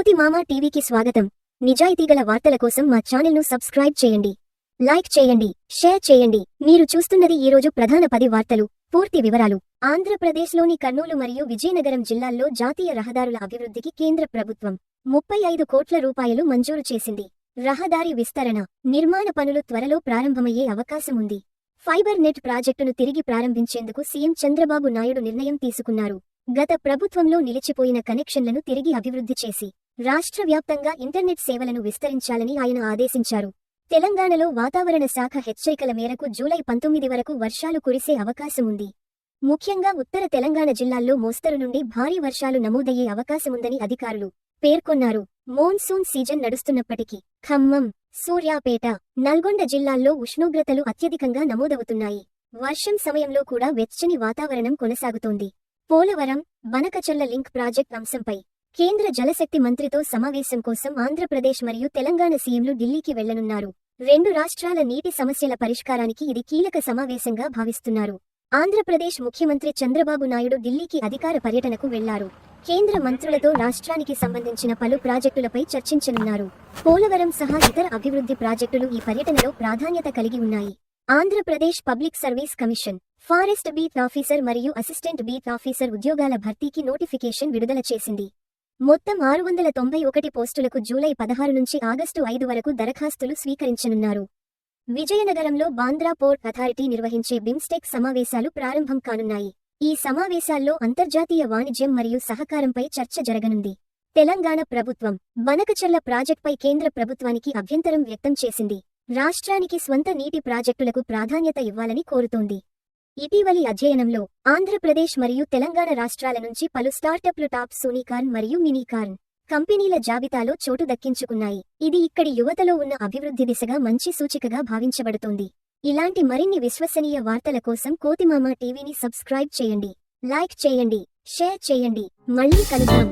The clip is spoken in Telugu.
మోతి మామ టీవీకి స్వాగతం. నిజాయితీగల వార్తల కోసం మా ఛానల్ను సబ్స్క్రైబ్ చేయండి. లైక్ చేయండి షేర్ చేయండి. మీరు చూస్తున్నది ఈరోజు ప్రధాన పది వార్తలు పూర్తి వివరాలు. ఆంధ్రప్రదేశ్లోని కర్నూలు మరియు విజయనగరం జిల్లాల్లో జాతీయ రహదారుల అభివృద్ధికి కేంద్ర ప్రభుత్వం ముప్పై ఐదు కోట్ల రూపాయలు మంజూరు చేసింది. రహదారి విస్తరణ నిర్మాణ పనులు త్వరలో ప్రారంభమయ్యే అవకాశం ఉంది. ఫైబర్ నెట్ ప్రాజెక్టును తిరిగి ప్రారంభించేందుకు సీఎం చంద్రబాబు నాయుడు నిర్ణయం తీసుకున్నారు. గత ప్రభుత్వంలో నిలిచిపోయిన కనెక్షన్లను తిరిగి అభివృద్ధి చేసి రాష్ట్ర వ్యాప్తంగా ఇంటర్నెట్ సేవలను విస్తరించాలని ఆయన ఆదేశించారు. తెలంగాణలో వాతావరణ శాఖ హెచ్చరికల మేరకు జూలై పంతొమ్మిది వరకు వర్షాలు కురిసే అవకాశం ఉంది. ముఖ్యంగా ఉత్తర తెలంగాణ జిల్లాల్లో మోస్తరు నుండి భారీ వర్షాలు నమోదయ్యే అవకాశముందని అధికారులు పేర్కొన్నారు. మోన్సూన్ సీజన్ నడుస్తున్నప్పటికీ ఖమ్మం సూర్యాపేట నల్గొండ జిల్లాల్లో ఉష్ణోగ్రతలు అత్యధికంగా నమోదవుతున్నాయి. వర్షం సమయంలో కూడా వెచ్చని వాతావరణం కొనసాగుతోంది. పోలవరం బనకచల్ల లింక్ ప్రాజెక్ట్ అంశంపై కేంద్ర జలశక్తి మంత్రితో సమావేశం కోసం ఆంధ్రప్రదేశ్ మరియు తెలంగాణ సీఎంలు ఢిల్లీకి వెళ్ళనున్నారు. రెండు రాష్ట్రాల నీటి సమస్యల పరిష్కారానికి ఇది కీలక సమావేశంగా భావిస్తున్నారు. ఆంధ్రప్రదేశ్ ముఖ్యమంత్రి చంద్రబాబు నాయుడు ఢిల్లీకి అధికార పర్యటనకు వెళ్ళారు. కేంద్ర మంత్రులతో రాష్ట్రానికి సంబంధించిన పలు ప్రాజెక్టులపై చర్చించనున్నారు. పోలవరం సహా ఇతర అభివృద్ధి ప్రాజెక్టులు ఈ పర్యటనలో ప్రాధాన్యత కలిగి ఉన్నాయి. Andhra Pradesh public service commission forest beat officer మరియు అసిస్టెంట్ బీట్ ఆఫీసర్ ఉద్యోగాల భర్తీకి నోటిఫికేషన్ విడుదల చేసింది. మొత్తం ఆరు వందల తొంభై ఒకటి పోస్టులకు జూలై పదహారు నుంచి ఆగస్టు ఐదు వరకు దరఖాస్తులు స్వీకరించనున్నారు. విజయనగరంలో బాంద్రా పోర్ట్ అథారిటీ నిర్వహించే బిమ్స్టెక్ సమావేశాలు ప్రారంభం కానున్నాయి. ఈ సమావేశాల్లో అంతర్జాతీయ వాణిజ్యం మరియు సహకారంపై చర్చ జరగనుంది. తెలంగాణ ప్రభుత్వం బనకచర్ల ప్రాజెక్టుపై కేంద్ర ప్రభుత్వానికి అభ్యంతరం వ్యక్తం చేసింది. రాష్ట్రానికి స్వంత నీటి ప్రాజెక్టులకు ప్రాధాన్యత ఇవ్వాలని కోరుతోంది. ఇటీవలి అధ్యయనంలో ఆంధ్రప్రదేశ్ మరియు తెలంగాణ రాష్ట్రాల నుంచి పలు స్టార్టప్లు టాప్ సూనికార్న్ మరియు మినీకార్న్ కంపెనీల జాబితాలో చోటు దక్కించుకున్నాయి. ఇది ఇక్కడి యువతలో ఉన్న అభివృద్ధి దిశగా మంచి సూచికగా భావించబడుతోంది. ఇలాంటి మరిన్ని విశ్వసనీయ వార్తల కోసం కోతిమామ టీవీని సబ్స్క్రైబ్ చేయండి. లైక్ చేయండి షేర్ చేయండి. మళ్ళీ కలుద్దాం.